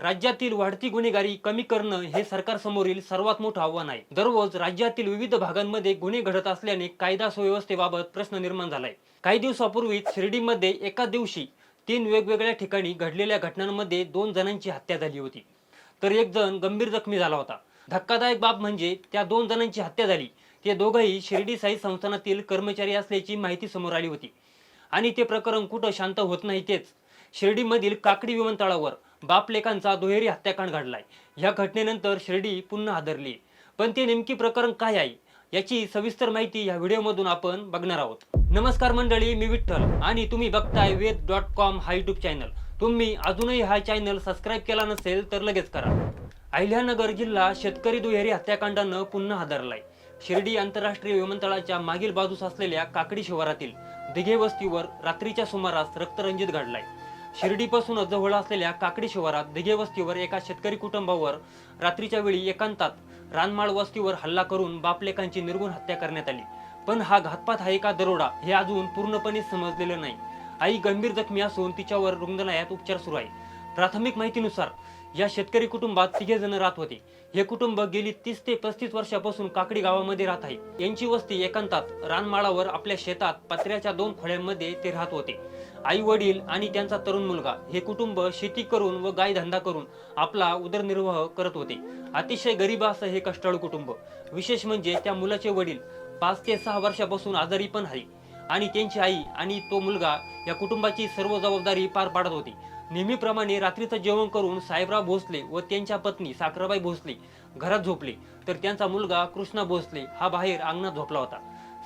राज्यातील वाढती गुन्हेगारी कमी करणं हे सरकारसमोरील सर्वात मोठं आव्हान आहे. दररोज राज्यातील विविध भागांमध्ये गुन्हे घडत असल्याने कायदा सुव्यवस्थेबाबत प्रश्न निर्माण झालाय. काही दिवसापूर्वीच शिर्डीमध्ये एका दिवशी तीन वेगवेगळ्या ठिकाणी घडलेल्या घटनांमध्ये दोन जणांची हत्या झाली होती. तर एक जण गंभीर जखमी झाला होता. धक्कादायक बाब म्हणजे त्या दोन जणांची हत्या झाली. ते दोघंही शिर्डी साई संस्थानातील कर्मचारी असल्याची माहिती समोर आली होती. आणि ते प्रकरण कुठं शांत होत नाही तेच शिर्डीमधील काकडी विमानतळावर बापलेकांचा दुहेरी हत्याकांड घडलाय. या घटनेनंतर शिर्डी पुन्हा हादरली. पण ते नेमकी प्रकरण काय आहे याची सविस्तर माहिती या व्हिडिओमधून आपण बघणार आहोत. नमस्कार मंडळी मी विठ्ठल आणि तुम्ही बघताय वेद डॉट कॉम हा युट्यूब चॅनल. तुम्ही अजूनही हा चॅनल सबस्क्राईब केला नसेल तर लगेच करा. अहिल्यानगर जिल्हा शेतकरी दुहेरी हत्याकांडानं पुन्हा हादरलाय. शिर्डी आंतरराष्ट्रीय विमानतळाच्या मागील बाजूस असलेल्या काकडी शिवारातील दिघे वस्तीवर रात्रीच्या सुमारास रक्तरंजित घडलाय. शिर्डीपासून जवळ असलेल्या काकडी शिवारात दिघे वस्तीवर एका शेतकरी कुटुंबावर रात्रीच्या वेळी एकांतात रानमाळ वस्तीवर हल्ला करून बापलेकांची निर्गुण हत्या करण्यात आली. पण हा घातपात आहे का दरोडा हे अजून पूर्णपणे समजलेलं नाही. आई गंभीर जखमी असून तिच्यावर रुग्णालयात उपचार सुरू आहे. प्राथमिक माहितीनुसार या शेतकरी कुटुंबात तिघे जण राहत होते. हे कुटुंब गेली तीस ते पस्तीस वर्षापासून काकडी गावामध्ये राहत आहे. यांची वस्ती एकांतात रानमाळावर आपल्या शेतात पत्र्याच्या दोन खोळ्यांमध्ये ते राहत होते. आई वडील आणि त्यांचा तरुण मुलगा हे कुटुंब शेती करून व गाय धंदा करून आपला उदरनिर्वाह करत होते. अतिशय गरीब असं हे कष्टाळू कुटुंब. विशेष म्हणजे त्या मुलाचे वडील पाच ते सहा वर्षापासून आजारी पण आहे आणि त्यांची आई आणि तो मुलगा या कुटुंबाची सर्व जबाबदारी पार पाडत होती. नेहमीप्रमाणे रात्रीचं जेवण करून साहेबराव भोसले व त्यांच्या पत्नी साखराबाई भोसले घरात झोपले. तर त्यांचा मुलगा कृष्णा भोसले हा बाहेर अंगणात झोपला होता.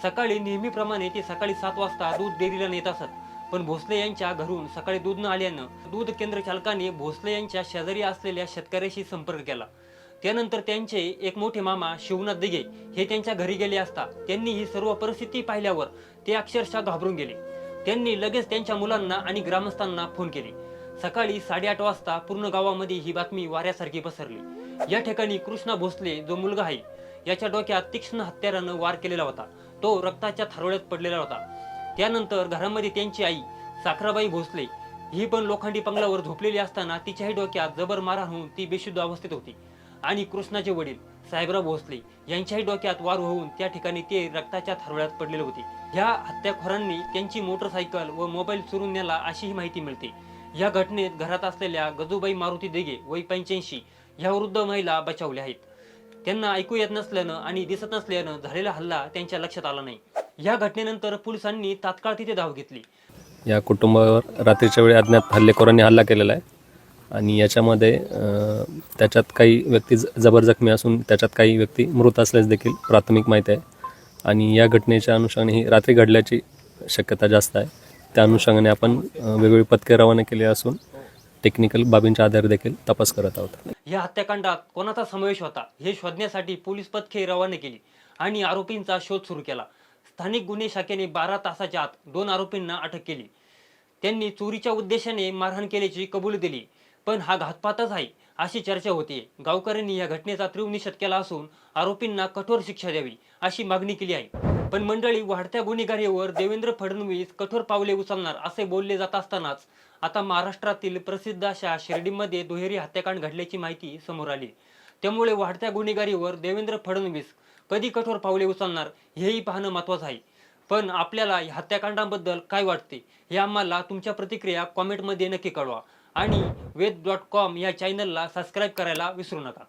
सकाळी नेहमीप्रमाणे ते सकाळी सात वाजता दूध डेअरीला नेत असत. पण भोसले यांच्या घरून सकाळी दूध न आल्यानं दूध केंद्र चालकाने भोसले यांच्या शेजारी असलेल्या शेतकऱ्याशी संपर्क केला. त्यानंतर त्यांचे एक मोठे मामा शिवनाथ दिघे हे त्यांच्या घरी गेले असता त्यांनी ही सर्व परिस्थिती पाहिल्यावर ते अक्षरशः घाबरून गेले. त्यांनी लगेच त्यांच्या मुलांना आणि ग्रामस्थांना फोन केले. सकाळी साडेआठ वाजता पूर्ण गावामध्ये ही बातमी वाऱ्यासारखी पसरली. या ठिकाणी कृष्णा भोसले जो मुलगा आहे याच्या डोक्यात तीक्ष्ण हत्यारानं वार केलेला होता. तो रक्ताच्या थारोळ्यात पडलेला होता. त्यानंतर घरामध्ये त्यांची आई साखराबाई भोसले ही पण लोखंडी पंगलावर झोपलेली असताना तिच्याही डोक्यात जबर मारा होऊन ती बेशुद्ध अवस्थेत होती. आणि कृष्णाचे वडील साहेबराव भोसले यांच्याही डोक्यात वार होऊन त्या ठिकाणी ते रक्ताच्या थारोळ्यात पडलेले होते. ह्या हत्याखोरांनी त्यांची मोटरसायकल व मोबाईल चोरून नेला अशीही माहिती मिळते. या घटनेत घरात असलेल्या गजूबाई मारुती देगे वय पंच्याऐंशी ह्या वृद्ध महिला बचावल्या आहेत. त्यांना ऐकू येत नसल्यानं आणि दिसत नसल्यानं झालेला हल्ला त्यांच्या लक्षात आला नाही. या घटनेनंतर पोलिसांनी तात्काळ तिथे धाव घेतली. या कुटुंबावर रात्रीच्या वेळी अज्ञात हल्लेखोरांनी हल्ला केलेला आहे. आणि याच्यामध्ये त्याच्यात काही व्यक्ती ज- जबर जखमी असून त्याच्यात काही व्यक्ती मृत असल्यास देखील प्राथमिक माहिती आहे. आणि या घटनेच्या अनुषंगाने ही रात्री घडल्याची शक्यता जास्त आहे. त्या अनुषंगाने आपण वेगवेगळी पथके रवाना केली असून टेक्निकल बाबींच्या आधारे देखील तपास करत आहोत. या हत्याकांडात कोणाचा समावेश होता हे शोधण्यासाठी पोलीस पथके रवाना केली आणि आरोपींचा शोध सुरू केला. स्थानिक गुन्हे शाखेने बारा तासाच्या आत दोन आरोपींना अटक केली. त्यांनी चोरीच्या उद्देशाने मारहाण केल्याची कबुली दिली. पण हा घातपातच आहे अशी चर्चा होती गावकऱ्यांनी या घटनेचा तीव्र निषेध केला असून आरोपींना कठोर शिक्षा द्यावी अशी मागणी केली आहे. पण मंडळी वाढत्या गुन्हेगारीवर देवेंद्र फडणवीस कठोर पावले उचलणार असे बोलले जात असतानाच आता महाराष्ट्रातील प्रसिद्ध अशा शिर्डीमध्ये दुहेरी हत्याकांड घडल्याची माहिती समोर आली. त्यामुळे वाढत्या गुन्हेगारीवर देवेंद्र फडणवीस कधी कठोर पावले उचलणार हेही पाहणं महत्वाचं आहे. पण आपल्याला हत्याकांडाबद्दल काय वाटते हे आम्हाला तुमच्या प्रतिक्रिया कॉमेंटमध्ये नक्की कळवा. आणि वेद डॉट कॉम या चॅनलला सबस्क्राईब करायला विसरू नका.